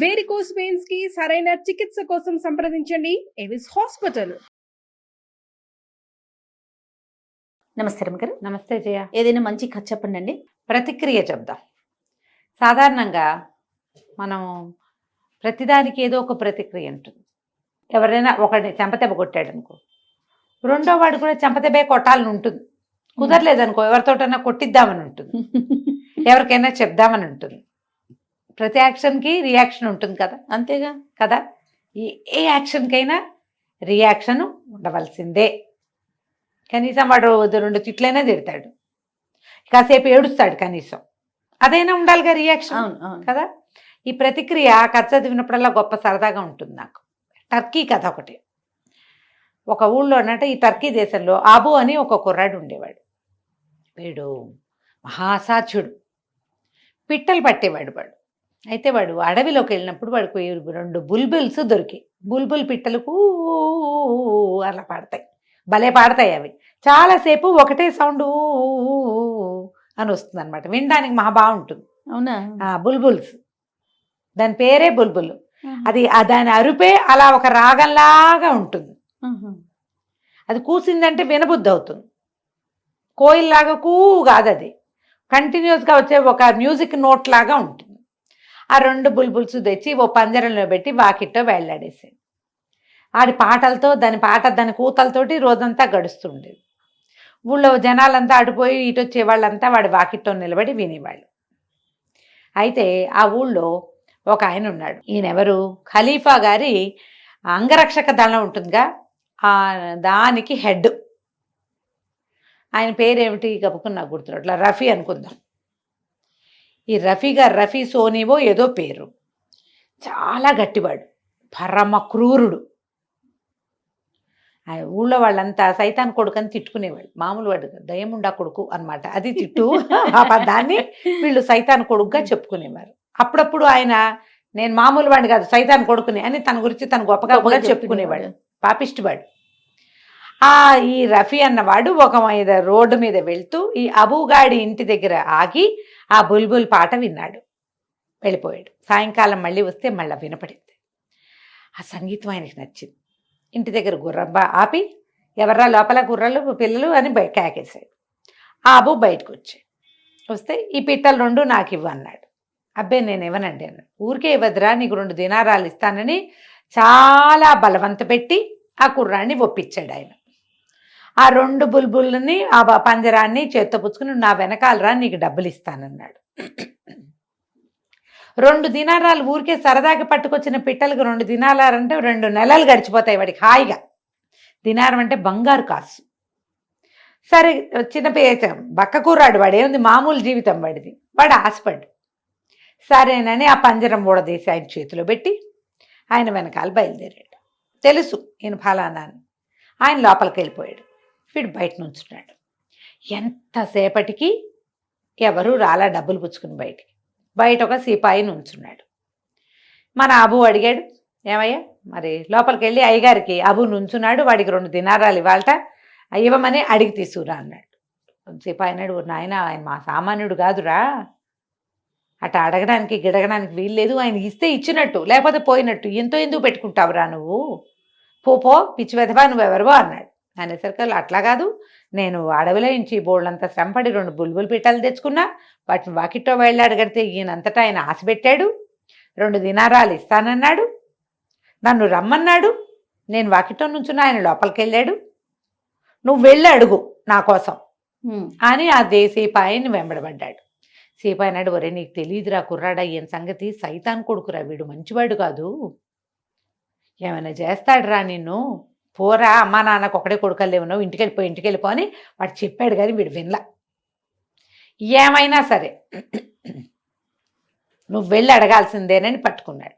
Varicose వెయిన్స్కి సరైన చికిత్స కోసం సంప్రదించండి. ఎవిస్ హాస్పిటల్ నమస్తే రమగారు. నమస్తే జయ. ఏదైనా మంచి కథ చెప్పండి అండి. ప్రతిక్రియ చెప్దాం. సాధారణంగా మనం ప్రతిదానికి ఏదో ఒక ప్రతిక్రియ ఉంటుంది. ఎవరైనా ఒకడిని చెంపదెబ్బ కొట్టాడు అనుకో రెండో వాడు కూడా చెంపదెబ్బే కొట్టాలని ఉంటుంది. కుదరలేదనుకో ఎవరితోటన్నా కొట్టిద్దామని ఉంటుంది. ఎవరికైనా చెప్దామని ఉంటుంది. ప్రతి యాక్షన్కి రియాక్షన్ ఉంటుంది కదా? అంతేగా. కదా? ఏ యాక్షన్కైనా రియాక్షన్ ఉండవలసిందే. కనీసం వాడు రెండు తిట్లైనా తిడతాడు. కాసేపు ఏడుస్తాడు కనీసం. అదైనా ఉండాలిగా రియాక్షన్. అవును అవును. కదా? ఈ ప్రతిక్రియ కథ చదివినప్పుడల్లా గొప్ప సరదాగా ఉంటుంది నాకు. టర్కీ కథ ఒకటి. ఒక ఊళ్ళోనట ఈ టర్కీ దేశంలో ఆబు అని ఒక కుర్రాడు ఉండేవాడు. వీడు మహాసాధ్యుడు. పిట్టలు పట్టేవాడు వాడు. అయితే వాడు అడవిలోకి వెళ్ళినప్పుడు వాడికి రెండు బుల్బుల్స్ దొరికి బుల్బుల్ పిట్టలకు అలా పాడతాయి. భలే పాడతాయి అవి. చాలాసేపు ఒకటే సౌండ్ అని వస్తుంది అనమాట వినడానికి మహా బాగుంటుంది. అవునా? ఆ బుల్బుల్స్. దాని పేరే బుల్బుల్. అది దాని అరుపే అలా ఒక రాగంలాగా ఉంటుంది. అది కూసిందంటే వినబుద్ధి అవుతుంది కోయిల్లాగా కూ కాదు అది కంటిన్యూస్గా వచ్చే ఒక మ్యూజిక్ నోట్ లాగా ఉంటుంది. ఆ రెండు బుల్బుల్స్ తెచ్చి ఓ పంజరంలో పెట్టి వాకిట్లో వెళ్ళాడేసాడు ఆడి పాటలతో దాని పాట దాని కూతలతోటి రోజంతా గడుస్తుండేది. ఊళ్ళో జనాలంతా అడిపోయి ఇటు వచ్చే వాళ్ళంతా వాడి వాకిట్లో నిలబడి వినేవాళ్ళు. అయితే ఆ ఊళ్ళో ఒక ఆయన ఉన్నాడు. ఈయన ఎవరు ఖలీఫా గారి అంగరక్షక దళం ఉంటుందిగా? ఆ దానికి హెడ్. ఆయన పేరేమిటి? గబుకుని నాకు గుర్తురాడు అట్లా రఫీ అనుకుందాం. ఈ రఫీ గారు రఫీ సోనీవో ఏదో పేరు. చాలా గట్టివాడు. పరమ క్రూరుడు. ఆ ఊళ్ళో వాళ్ళంతా సైతాన్ కొడుకు అని తిట్టుకునేవాళ్ళు. మామూలు వాడు దయముండా కొడుకు అన్నమాట. అది తిట్టు ఆ పదాన్ని వీళ్ళు సైతాన్ కొడుకుగా చెప్పుకునేవారు. అప్పుడప్పుడు ఆయన నేను మామూలు వాడిని కాదు సైతాన్ కొడుకుని అని తన గురించి తను గొప్పగా చెప్పుకునేవాడు. పాపిష్టివాడు. ఆ ఈ రఫీ అన్నవాడు ఒక మీద రోడ్డు మీద వెళ్తూ ఈ అబూగాడి ఇంటి దగ్గర ఆగి ఆ బుల్బుల్ పాట విన్నాడు. వెళ్ళిపోయాడు. సాయంకాలం మళ్ళీ వస్తే మళ్ళీ వినపడింది. ఆ సంగీతం ఆయనకి నచ్చింది. ఇంటి దగ్గర గుర్రబ్బా ఆపి ఎవర్రా లోపల గుర్రలు పిల్లలు అని బయట కేకేశాడు. ఆ అబు బయటకు వచ్చాడు. వస్తే ఈ పిట్టలు రెండు నాకు ఇవ్వు అన్నాడు. అబ్బే నేను ఇవ్వనండి అన్నాడు. ఊరికే ఇవ్వదురా నీకు రెండు దినారాలు ఇస్తానని చాలా బలవంత పెట్టి ఆ కుర్రాన్ని ఒప్పించాడు ఆయన. ఆ రెండు బుల్బుల్ని ఆ పంజరాన్ని చేత్తో పుచ్చుకుని నా వెనకాలరా నీకు డబ్బులు ఇస్తానన్నాడు రెండు దినారాలు ఊరికే సరదాగా పట్టుకొచ్చిన పిట్టలకు రెండు దినాలంటే రెండు నెలలు గడిచిపోతాయి వాడికి హాయిగా. దినారం అంటే బంగారు కాసు. సరే చిన్న పేచ బక్క కూరాడు వాడు. ఏముంది? మామూలు జీవితం వాడిది. వాడు ఆశపడ్డు. సరేనని ఆ పంజరం ఊడదీసి ఆయన చేతిలో పెట్టి ఆయన వెనకాల బయలుదేరాడు. తెలుసు ఈయన ఫలానా ఆయన లోపలికి వెళ్ళిపోయాడు వీడు బయట నుంచున్నాడు ఎంతసేపటికి ఎవరు రాలా డబ్బులు పుచ్చుకుని బయటికి. బయట ఒక సిపాయి నుంచున్నాడు. మన అబు అడిగాడు ఏమయ్యా మరి లోపలికి వెళ్ళి అయ్యగారికి అబు నుంచున్నాడు వాడికి రెండు దినారాలు ఇవాళ ఇవ్వమని అడిగి తీసుకురా అన్నాడు. సిపాయి అన్నాడు "ఓ నాయన ఆయన మా సామాన్యుడు కాదురా. అట అడగడానికి గిడగడానికి వీల్లేదు ఆయన ఇస్తే ఇచ్చినట్టు లేకపోతే పోయినట్టు ఎంతో ఎందుకు పెట్టుకుంటావురా నువ్వు? పో పో పిచ్చి వెధవా నువ్వు ఎవరివో అన్నాడు. అనేసరికి అట్లా కాదు. నేను అడవిలో నుంచి బోళ్ళంతా శ్రమపడి రెండు బుల్బుల్ పిట్టలు తెచ్చుకున్నా వాటిని వాకిట్లో వెళ్ళాడు కడితే ఈయనంతటా ఆయన ఆశ పెట్టాడు. రెండు దినారాలు ఇస్తానన్నాడు. నన్ను రమ్మన్నాడు. నేను వాకిట్లో నుంచున్న ఆయన లోపలికి వెళ్ళాడు నువ్వు వెళ్ళి అడుగు నా కోసం. అని ఆ దే సీపాయిని వెంబడబడ్డాడు. సీపాయి అన్నాడు ఒరే నీకు తెలియదురా కుర్రాడా ఈయన సంగతి సైతాన్ కొడుకురా వీడు మంచివాడు కాదు. ఏమైనా చేస్తాడురా నిన్ను? పోరా అమ్మా నాన్నకు ఒకటే కొడుకలేవున్నావు ఇంటికి వెళ్ళిపో ఇంటికి వెళ్ళిపో అని వాడు చెప్పాడు కానీ వీడు వినలా. ఏమైనా సరే నువ్వు వెళ్ళి అడగాల్సిందేనని పట్టుకున్నాడు.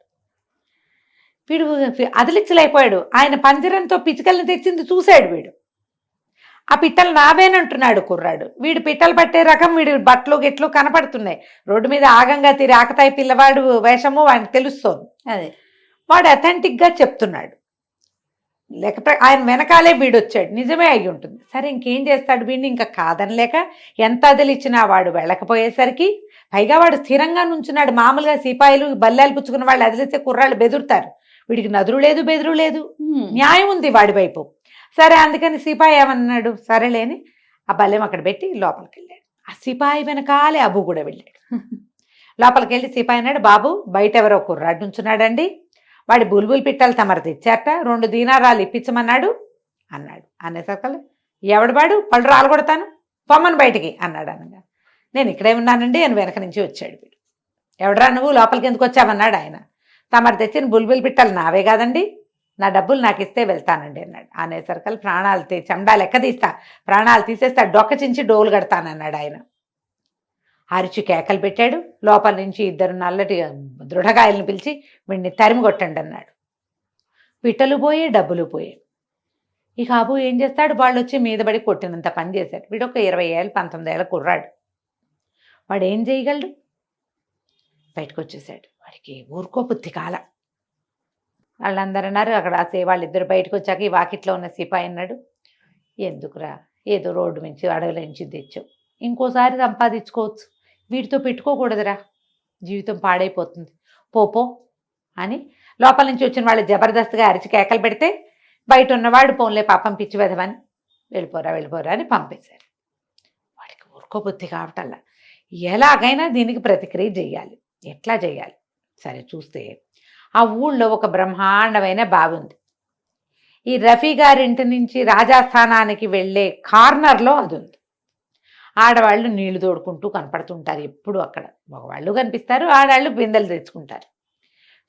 వీడు అదిలిచ్చలైపోయాడు ఆయన పంజరంతో పిచ్చుకల్ని తెచ్చింది చూశాడు వీడు. ఆ పిట్టలు నావేనంటున్నాడు కుర్రాడు. వీడు పిట్టలు పట్టే రకం వీడి బట్టలు గిట్లు కనపడుతున్నాయి. రోడ్డు మీద ఆగంగా తిరిగి ఆకతాయి పిల్లవాడు వేషము వాడికి తెలుస్తోంది. అదే. వాడు అథెంటిక్గా చెప్తున్నాడు. లేకపోతే ఆయన వెనకాలే వీడు వచ్చాడు నిజమే అయి ఉంటుంది. సరే ఇంకేం చేస్తాడు వీడిని? ఇంకా కాదనలేక ఎంత అదిలిచ్చినా వాడు వెళ్ళకపోయేసరికి పైగా వాడు స్థిరంగా నుంచున్నాడు. మామూలుగా సిపాయిలు బల్లాలు పుచ్చుకున్న వాళ్ళు అదిలిస్తే కుర్రాళ్ళు బెదురుతారు. వీడికి నదురు లేదు బెదురు లేదు. న్యాయం ఉంది వాడి వైపు. సరే అందుకని సిపాయి ఏమన్నాడు? సరేలేని. ఆ బల్లెం అక్కడ పెట్టి లోపలికి వెళ్ళాడు ఆ సిపాయి వెనకాలే అబు కూడా వెళ్ళాడు. లోపలికి వెళ్ళి సిపాయి అన్నాడు బాబు బయట ఎవరో కుర్రాడు నుంచున్నాడండి. వాడి బుల్బుల్ పిట్టలు తమరు తెచ్చారట రెండు దీనారాలు ఇప్పించమన్నాడు. అన్నాడు. అనేసరికల్ ఎవడు పళ్ళు రాలు కొడతాను పొమ్మను బయటికి అన్నాడు అనగా. నేను ఇక్కడే ఉన్నానండి అని వెనక నుంచి వచ్చాడు వీడు. ఎవడరా నువ్వు? లోపలికి ఎందుకు వచ్చావన్నాడు ఆయన. తమరు తెచ్చిన బుల్బుల్ పిట్టలు నావే కాదండి. నా డబ్బులు నాకు ఇస్తే వెళ్తానండి అన్నాడు. అనేసరికల్ ప్రాణాలు తీ చెండా లెక్క తీస్తా ప్రాణాలు తీసేస్తా డొక్క చించి డోలు కడతానన్నాడు ఆయన. అరిచి కేకలు పెట్టాడు. లోపల నుంచి ఇద్దరు నల్లటి దృఢగాయలను పిలిచి వీడిని తరిమి కొట్టండి అన్నాడు పిట్టలు పోయి డబ్బులు పోయాయి ఇక అబు ఏం చేస్తాడు? వాళ్ళు వచ్చి మీద పడి కొట్టినంత పని చేశాడు. వీడు ఒక ఇరవై ఏళ్ళు పంతొమ్మిది ఏళ్ళ కుర్రాడు. వాడు ఏం చేయగలడు? బయటకు వచ్చేసాడు వాడికి ఊరుకో బుద్ధి కాల. వాళ్ళందరూ అన్నారు అక్కడ సే- వాళ్ళిద్దరు బయటకు వచ్చాక ఈ వాకిట్లో ఉన్న సిపాయి అన్నాడు. ఎందుకురా? ఏదో రోడ్డు నుంచి అడవుల నుంచి తెచ్చావు. ఇంకోసారి సంపాదించుకోవచ్చు. వీటితో పెట్టుకోకూడదురా. జీవితం పాడైపోతుంది. పోపో అని లోపల నుంచి వచ్చిన వాళ్ళు జబర్దస్త్గా అరిచి కేకలు పెడితే బయట ఉన్నవాడు పోన్లే పాపం పిచ్చి వెదవని వెళ్ళిపోరా వెళ్ళిపోరా అని పంపేశారు. వాడికి ఊరుకోబుద్ధి కావటల్లా ఎలాగైనా దీనికి ప్రతిక్రియ చేయాలి ఎట్లా చేయాలి సరే చూస్తే ఆ ఊళ్ళో ఒక బ్రహ్మాండమైన బావి ఉంది. ఈ రఫీ గారింటి నుంచి రాజాస్థానానికి వెళ్ళే కార్నర్లో అది ఉంది. ఆడవాళ్ళు నీళ్ళు తోడుకుంటూ కనపడుతుంటారు ఎప్పుడు అక్కడ. మగవాళ్ళు కనిపిస్తారు ఆడవాళ్ళు బిందెలు తెచ్చుకుంటారు.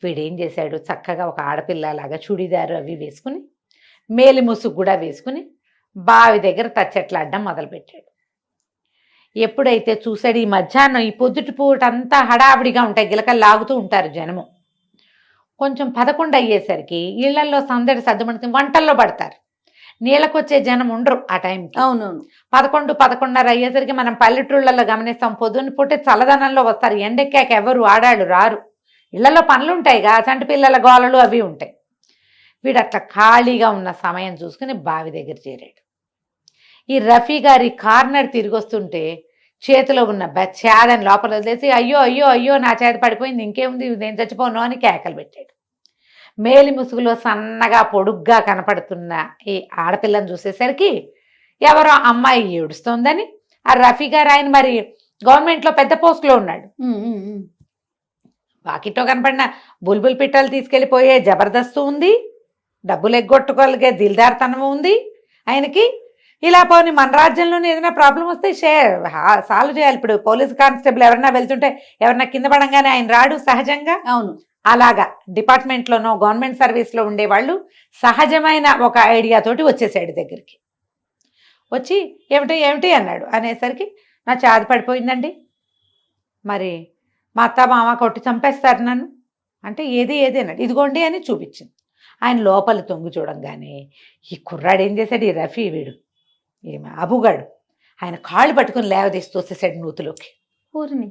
వీడేం చేశాడు? చక్కగా ఒక ఆడపిల్లలాగా చుడిదారు అవి వేసుకుని మేలి ముసుగు కూడా వేసుకుని బావి దగ్గర తచ్చట్లాడడం మొదలుపెట్టాడు. ఎప్పుడైతే చూశాడు ఈ మధ్యాహ్నం ఈ పొద్దుటి పూట అంతా హడావిడిగా ఉంటాయి గిలకలు లాగుతూ ఉంటారు జనము. కొంచెం పదకొండు అయ్యేసరికి ఇళ్ళల్లో సందడి సర్దుమడుతుంది వంటల్లో పడతారు. నీళ్ళకొచ్చే జనం ఉండరు ఆ టైంకి అవునవును. పదకొండు పదకొండున్నర అయ్యేసరికి మనం పల్లెటూళ్ళల్లో గమనిస్తాం పొద్దున్న పూటే చల్లదనంలో వస్తారు ఎండెక్కాక ఎవరు ఆడాళ్ళు రారు. ఇళ్ళలో పనులు ఉంటాయిగా చంటి పిల్లల గోలలు అవి ఉంటాయి. వీడు అట్లా ఖాళీగా ఉన్న సమయం చూసుకుని బావి దగ్గర చేరాడు. ఈ రఫీ గారి కార్నర్ తిరిగి వస్తుంటే చేతిలో ఉన్న బచ్చాదని లోపల వదిలేసి అయ్యో అయ్యో అయ్యో నా చేతి పడిపోయింది ఇంకేముంది నేను చచ్చిపోను అని కేకలు పెట్టాడు. మేలి ముసుగులో సన్నగా పొడుగ్గా కనపడుతున్న ఈ ఆడపిల్లని చూసేసరికి ఎవరో అమ్మాయి ఏడుస్తోందని ఆ రఫీ గారు ఆయన మరి గవర్నమెంట్లో పెద్ద పోస్ట్లో ఉన్నాడు. వాకిట్లో కనపడిన బుల్బుల్ పిట్టలు తీసుకెళ్ళిపోయే జబర్దస్తు ఉంది డబ్బులు ఎగ్గొట్టుకోగలిగే దిల్దార్తనం ఉంది. ఆయనకి ఇలా పోని మన రాజ్యంలోనే ఏదైనా ప్రాబ్లం వస్తే షేర్ సాల్వ్ చేయాలి. ఇప్పుడు పోలీస్ కానిస్టేబుల్ ఎవరైనా వెళ్తుంటే ఎవరైనా కింద పడంగానే ఆయన రాడు సహజంగా. అవును. అలాగా డిపార్ట్మెంట్లోనో గవర్నమెంట్ సర్వీస్లో ఉండేవాళ్ళు సహజమైన ఒక ఐడియా తోటి వచ్చేసాడు దగ్గరికి. వచ్చి ఏమిటి ఏమిటి అన్నాడు. అనేసరికి నా చాది పడిపోయిందండి. మరి మా అత్త మామ కొట్టి చంపేస్తారు నన్ను? అంటే ఏది ఏది అన్నాడు. ఇదిగోండి అని చూపించింది. ఆయన లోపల తొంగి చూడంగానే ఈ కుర్రాడు ఏం చేశాడు? ఈ రఫీ వీడు. ఏమి అబుగాడు. ఆయన కాళ్ళు పట్టుకుని లేవదీసి తోసేసాడు నూతులోకి. ఊరిని.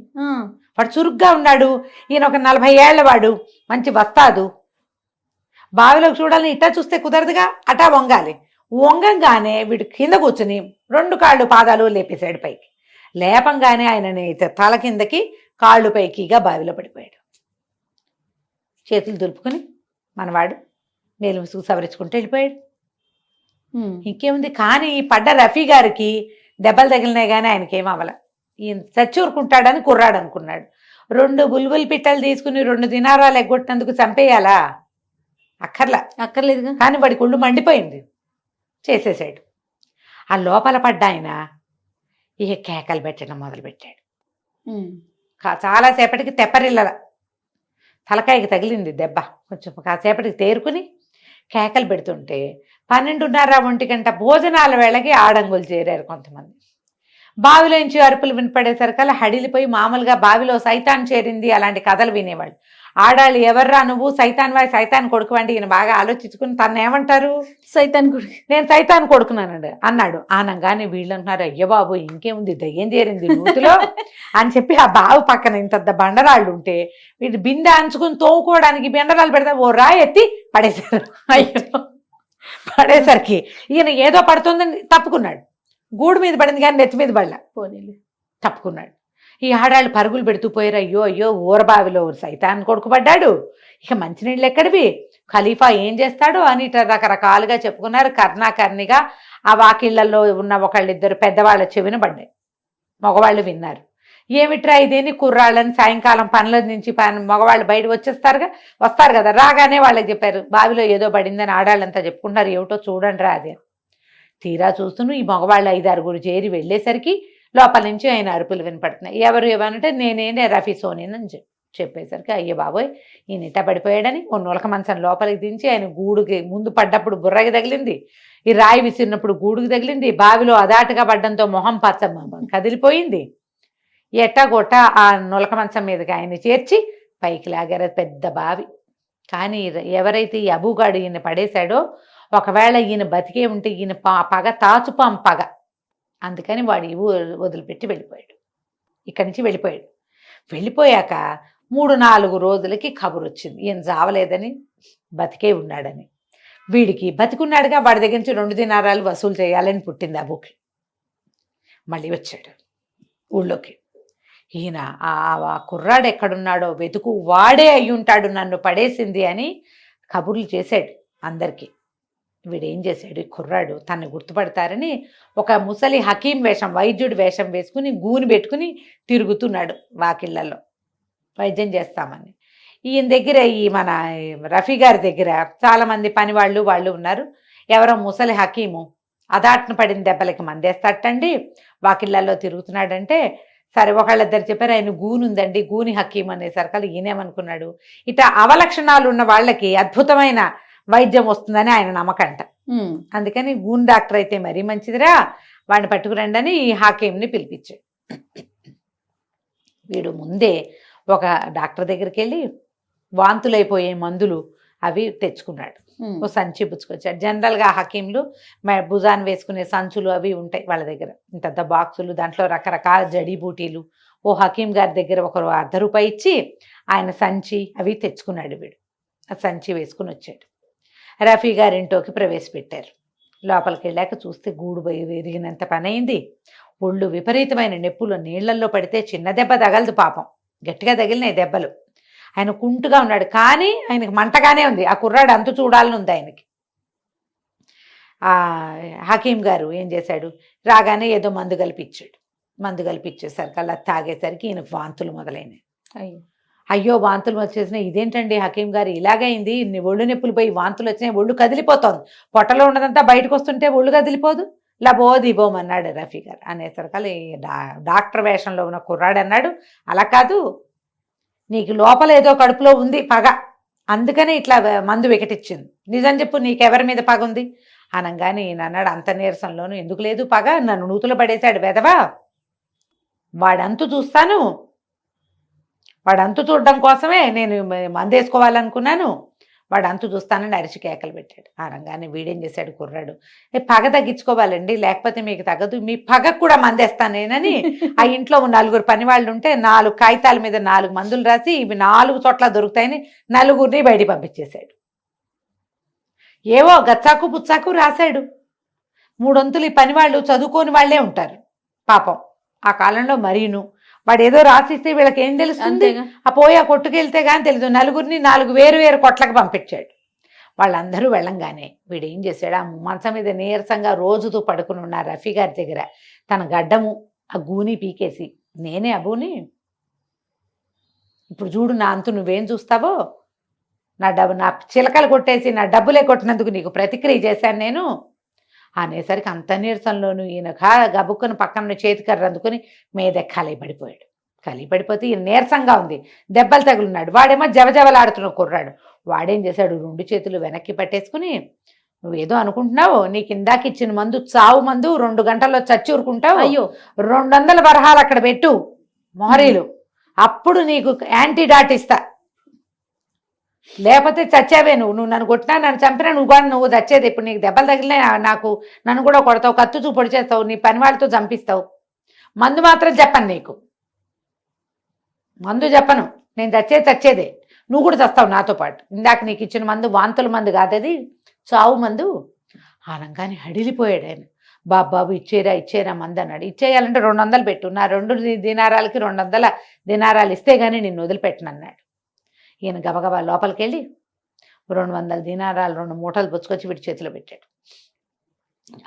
వాడు చురుగ్గా ఉన్నాడు. ఈయన ఒక నలభై ఏళ్ళ వాడు. మంచి వస్తాదు. బావిలోకి చూడాలని ఇట్టా చూస్తే కుదరదుగా? అటా వంగాలి. వంగంగానే వీడు కింద కూర్చుని రెండు కాళ్ళు పాదాలు లేపేశాడు పైకి. లేపంగానే ఆయనని తల కిందకి కాళ్ళు పైకిగా బావిలో పడిపోయాడు. చేతులు దులుపుకొని మనవాడు మేలు ముసుగు సవరించుకుంటూ వెళ్ళిపోయాడు. ఇంకేముంది? కానీ ఈ పడ్డ రఫీ గారికి దెబ్బలు తగిలినాయి కానీ ఆయనకి అవ్వల. ఈయన చచ్చూరుకుంటాడని కుర్రాడు అనుకున్నాడు. రెండు బుల్బుల్ పిట్టలు తీసుకుని రెండు దినారాలు ఎగ్గొట్టినందుకు చంపేయాలా? అక్కర్లా. అక్కర్లేదుగా. కానీ వాడికి ఒళ్ళు మండిపోయింది. చేసేసాడు. ఆ లోపల పడ్డ ఆయన ఇక కేకలు పెట్టడం మొదలుపెట్టాడు. చాలాసేపటికి తెప్పరిల్లల. తలకాయకి తగిలింది దెబ్బ. కొంచెం కాసేపటికి తేరుకుని కేకలు పెడుతుంటే పన్నెండున్నర ఒంటి గంట భోజనాల వేళకి ఆడంగులు చేరారు కొంతమంది. బావిలోంచి అరుపులు వినపడేసరికల్లా హడిలిపోయి మామూలుగా బావిలో సైతాన్ చేరింది అలాంటి కథలు వినేవాళ్ళు. ఆడాళ్ళు ఎవర్రా నువ్వు? సైతాన్ వాయి సైతాన్ కొడుకు వండి ఈయన బాగా ఆలోచించుకుని తను ఏమంటారు? సైతాన్ కొడుకు. నేను సైతాన్ కొడుకున్నానండి అన్నాడు. ఆనంగానే వీళ్ళు అంటున్నారు అయ్య బాబు ఇంకేముంది? దయ్యం చేరింది నూతిలో? అని చెప్పి ఆ బావు పక్కన ఇంత బండరాళ్ళు ఉంటే వీడు బిందె అంచుకుని తోముకోవడానికి బిండరాలు పెడితే ఓ రాయి ఎత్తి పడేశారు. అయ్యో. పడేసరికి ఈయన ఏదో పడుతుందని తప్పుకున్నాడు. గూడు మీద పడింది కానీ నెత్తి మీద పడలా. పోనీలే. తప్పుకున్నాడు. ఈ ఆడాళ్ళు పరుగులు పెడుతూ పోయారు. అయ్యో అయ్యో ఊరబావిలో సైతాన్ కొడుకు పడ్డాడు. ఇక మంచినీళ్ళు ఎక్కడివి? ఖలీఫా ఏం చేస్తాడు అని ఇట్లా రకరకాలుగా చెప్పుకున్నారు. కర్ణాకర్ణిగా ఆ వాకిళ్ళలో ఉన్న ఒకళ్ళిద్దరు పెద్దవాళ్ళ చెవిన పడ్డాయి. మగవాళ్ళు విన్నారు. ఏమిట్రా ఇదేని కుర్రాళ్ళని సాయంకాలం పనుల నుంచి పని మగవాళ్ళు బయట వచ్చేస్తారుగా? వస్తారు కదా. రాగానే వాళ్ళకి చెప్పారు. బావిలో ఏదో పడిందని ఆడాళ్ళంతా చెప్పుకుంటారు ఏమిటో చూడండి రా అది. తీరా చూస్తూను ఈ మగవాళ్ళు ఐదారుగురు చేరి వెళ్ళేసరికి లోపల నుంచి ఆయన అరుపులు వినపడుతున్నాయి. ఎవరు ఏమనంటే నేనేనే రఫీ సోనిన్ అని చెప్పేసరికి అయ్య బాబోయ్ ఈయన ఇట్ట పడిపోయాడని ఓ నులక మంచం లోపలికి దించి ఆయన గూడుకి ముందు పడ్డప్పుడు బుర్రకి తగిలింది. ఈ రాయి విసిరినప్పుడు గూడుకి తగిలింది. బావిలో అదాటుగా పడ్డంతో మొహం పచ్చ కదిలిపోయింది ఎట్టగొట్ట ఆ నులక మంచం మీదకి ఆయన చేర్చి పైకి లాగారు పెద్ద బావి కానీ ఎవరైతే ఈ అబుగాడు ఈయన పడేశాడో ఒకవేళ ఈయన బతికే ఉంటే ఈయన పగ తాచుపాం పగ. అందుకని వాడు ఈ వదిలిపెట్టి వెళ్ళిపోయాడు. ఇక్కడి నుంచి వెళ్ళిపోయాడు. వెళ్ళిపోయాక మూడు నాలుగు రోజులకి కబురు వచ్చింది ఈయన జావలేదని బతికే ఉన్నాడని. వీడికి బతికున్నాడుగా వాడి దగ్గర నుంచి రెండు దినారాలు వసూలు చేయాలని పుట్టింది ఆ బుక్. మళ్ళీ వచ్చాడు ఊళ్ళోకి. ఈయన ఆ కుర్రాడు ఎక్కడున్నాడో వెతుకు వాడే అయి ఉంటాడు నన్ను పడేసింది అని కబుర్లు చేశాడు అందరికీ. వీడేం చేశాడు? ఈ కుర్రాడు. తన్ని గుర్తుపడతారని ఒక ముసలి హకీం వేషం వైద్యుడి వేషం వేసుకుని గూని పెట్టుకుని తిరుగుతున్నాడు వాకిళ్ళల్లో వైద్యం చేస్తామని. ఈయన దగ్గర ఈ మన రఫీ గారి దగ్గర చాలామంది పని వాళ్ళు వాళ్ళు ఉన్నారు. ఎవరో ముసలి హకీము అదాట్న పడిన దెబ్బలకి మందేస్తాటండి వాకిళ్ళల్లో తిరుగుతున్నాడంటే సరే ఒకళ్ళిద్దరు చెప్పారు ఆయన గూని ఉందండి గూని హకీం అనేసరికి ఈయనేమనుకున్నాడు. ఇట అవలక్షణాలు ఉన్న వాళ్ళకి అద్భుతమైన వైద్యం వస్తుందని ఆయన నమ్మకంట. అందుకని గూన్ డాక్టర్ అయితే మరీ మంచిదిరా వాడిని పట్టుకురండి అని ఈ హాకీంని పిలిపించాడు వీడు ముందే ఒక డాక్టర్ దగ్గరికి వెళ్ళి వాంతులైపోయే మందులు అవి తెచ్చుకున్నాడు. ఓ సంచి పుచ్చుకొచ్చాడు. జనరల్గా హకీంలు భుజాన్ని వేసుకునే సంచులు అవి ఉంటాయి వాళ్ళ దగ్గర. ఇంత బాక్సులు దాంట్లో రకరకాల జడీబూటీలు ఓ హకీం గారి దగ్గర ఒకరు అర్ధ రూపాయి ఇచ్చి ఆయన సంచి అవి తెచ్చుకున్నాడు వీడు. ఆ సంచి వేసుకుని వచ్చాడు. రఫీ గారి ప్రవేశపెట్టారు. లోపలికి వెళ్ళాక చూస్తే గూడు బయ విరిగినంత పనైంది. ఒళ్ళు విపరీతమైన నొప్పులు నీళ్ళల్లో పడితే చిన్న దెబ్బ తగలదు పాపం. గట్టిగా తగిలినాయి దెబ్బలు. ఆయన కుంటుగా ఉన్నాడు కానీ ఆయనకి మంటగానే ఉంది. ఆ కుర్రాడు అంతు చూడాలని ఉంది ఆయనకి. ఆ హకీం గారు ఏం చేశాడు? రాగానే ఏదో మందు కలిపిచ్చాడు మందు కలిపిచ్చేసరికి అలా తాగేసరికి ఈయన వాంతులు మొదలైనాయి. అయ్యో. అయ్యో వాంతులు వచ్చేసినాయి ఇదేంటండి హకీం గారు? ఇలాగైంది ఇన్ని ఒళ్ళు నొప్పులు పోయి వాంతులు వచ్చినాయి ఒళ్ళు కదిలిపోతుంది. పొట్టలో ఉన్నదంతా బయటకు వస్తుంటే ఒళ్ళు కదిలిపోదు? లబో దిబోమన్నాడు రఫీ గారు. అనేసరికి డా- డాక్టర్ వేషంలో ఉన్న కుర్రాడు అన్నాడు అలా కాదు నీకు లోపల ఏదో కడుపులో ఉంది పగ. అందుకనే ఇట్లా మందు వికటిచ్చింది. నిజం చెప్పు నీకెవరి మీద పగ ఉంది? అనగానే ఈయన అన్నాడు అంత నీరసంలోనూ ఎందుకు లేదు పగ? నన్ను నూతులు పడేశాడు వెదవా వాడంతు చూస్తాను వాడు అంతు చూడడం కోసమే నేను మందేసుకోవాలనుకున్నాను. వాడు అంతు చూస్తానని అరిచి కేకలు పెట్టాడు. అనగానే వీడేం చేశాడు కుర్రాడు? పగ తగ్గించుకోవాలండి లేకపోతే మీకు తగ్గదు. మీ పగకు కూడా మందేస్తానేనని ఆ ఇంట్లో నలుగురు పని వాళ్ళు ఉంటే నాలుగు కాగితాల మీద నాలుగు మందులు రాసి ఇవి నాలుగు చోట్ల దొరుకుతాయని నలుగురిని బయట పంపించేశాడు. ఏవో గచ్చాకు పుచ్చాకు రాశాడు. మూడొంతులు ఈ పని వాళ్ళు చదువుకోని వాళ్ళే ఉంటారు. పాపం. ఆ కాలంలో మరీను వాడు ఏదో రాసిస్తే వీళ్ళకి ఏం తెలుస్తుంది? ఆ పోయి ఆ కొట్టుకెళ్తే కానీ తెలీదు. నలుగురిని నాలుగు వేరు వేరు కొట్లకు పంపించాడు. వాళ్ళందరూ వెళ్ళంగానే వీడు ఏం చేశాడు? ఆ మంచం మీద నీరసంగా రోజుతూ పడుకుని ఉన్న రఫీ గారి దగ్గర తన గడ్డము ఆ గూని పీకేసి నేనే అబూని ఇప్పుడు చూడు నా అంతు నువ్వేం చూస్తావో? నా డబ్బు నా చిలకలు కొట్టేసి నా డబ్బులే కొట్టినందుకు నీకు ప్రతిక్రియ చేశాను నేను. అనేసరికి అంత నీరసంలోనూ ఈయన గబుక్కుని పక్కన చేతికర్ర అందుకుని మీద ఖాళీ పడిపోయాడు. ఖాళీ పడిపోతే ఈయన నీరసంగా ఉంది. దెబ్బలు తగులున్నాడు. వాడేమో జవజవలాడుతున్న కుర్రాడు. వాడేం చేశాడు? రెండు చేతులు వెనక్కి పట్టేసుకుని నువ్వేదో అనుకుంటున్నావు? నీకు ఇందాక ఇచ్చిన మందు చావు మందు రెండు గంటల్లో చచ్చి ఊరుకుంటావు. అయ్యో! రెండు వందల వరహాలు అక్కడ పెట్టు. మొహరీలు అప్పుడు నీకు యాంటీడాట్ ఇస్తా. లేకపోతే చచ్చావే నువ్వు. నువ్వు నన్ను కొట్టినా నన్ను చంపినా నువ్వు కూడా నువ్వు చచ్చేది. ఇప్పుడు నీకు దెబ్బలు తగిలినా నాకు నన్ను కూడా కొడతావు కత్తు చూపొడి చేస్తావు నీ పని వాళ్ళతో చంపిస్తావు. మందు మాత్రం చెప్పను నీకు. మందు చెప్పను. నేను చచ్చేది చచ్చేదే. నువ్వు కూడా చస్తావు నాతో పాటు. ఇందాక నీకు ఇచ్చిన మందు వాంతుల మందు కాదది చావు మందు. అనగానే హడిలిపోయాడు ఆయన. బాబాబు ఇచ్చేరా ఇచ్చేరా మంది అన్నాడు. ఇచ్చేయాలంటే రెండు వందలు పెట్టు. నా రెండు దినారాలకి రెండు వందల దినారాలు ఇస్తే గానీ నిన్ను వదిలిపెట్టను అన్నాడు ఈయన గబగబా లోపలికి వెళ్ళి రెండు వందల దినారాలు రెండు మూటలు పుచ్చుకొచ్చి వీడి చేతిలో పెట్టాడు.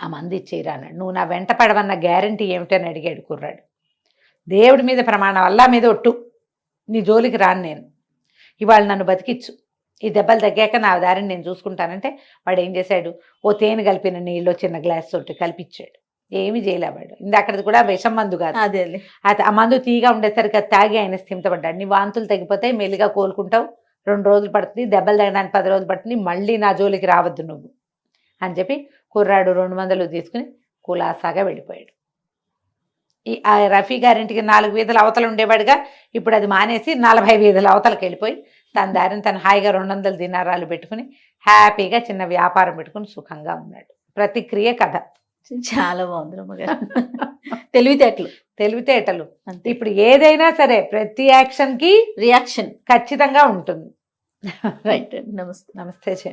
ఆ మంది ఇచ్చేయరా అన్నాడు. నువ్వు నా వెంట పడవన్న గ్యారంటీ ఏమిటని అడిగాడు కుర్రాడు. దేవుడి మీద ప్రమాణం అల్లా మీద ఒట్టు. నీ జోలికి రాను నేను. ఇవాళ నన్ను బతికిచ్చు. ఈ దెబ్బలు తగ్గాక నా దారిని నేను చూసుకుంటానంటే వాడు ఏం చేశాడు? ఓ తేనె కలిపిన నీళ్ళు చిన్న గ్లాస్ తోటి కలిపిచ్చాడు. ఏమీ చేయలేవాడు ఇందాకది కూడా విషం మందు కాదు. అదే ఆ మందు తీగా ఉండేసరికి అది తాగి ఆయన స్థిమితపడ్డాడు. నీ వాంతులు తగ్గిపోతాయి మెల్లిగా కోలుకుంటావు. రెండు రోజులు పడుతుంది దెబ్బలు తగ్గడానికి పది రోజులు పడుతుంది మళ్ళీ నా జోలికి రావద్దు నువ్వు అని చెప్పి కుర్రాడు రెండు వందలు తీసుకుని కులాసాగా వెళ్ళిపోయాడు. ఈ ఆ రఫీ గారింటికి నాలుగు వీధుల అవతల ఉండేవాడుగా ఇప్పుడు అది మానేసి నలభై వీధుల అవతలకి వెళ్ళిపోయి తన దారిని తను హాయిగా రెండు వందల దినారాలు పెట్టుకుని హ్యాపీగా చిన్న వ్యాపారం పెట్టుకుని సుఖంగా ఉన్నాడు. ప్రతిక్రియ కథ. చాలా బాగుంది రమ్మగారు తెలివితేటలు తెలివితేటలు. అంతే. ఇప్పుడు ఏదైనా సరే ప్రతి యాక్షన్కి రియాక్షన్ ఖచ్చితంగా ఉంటుంది. రైట్ నమస్తే. నమస్తే చే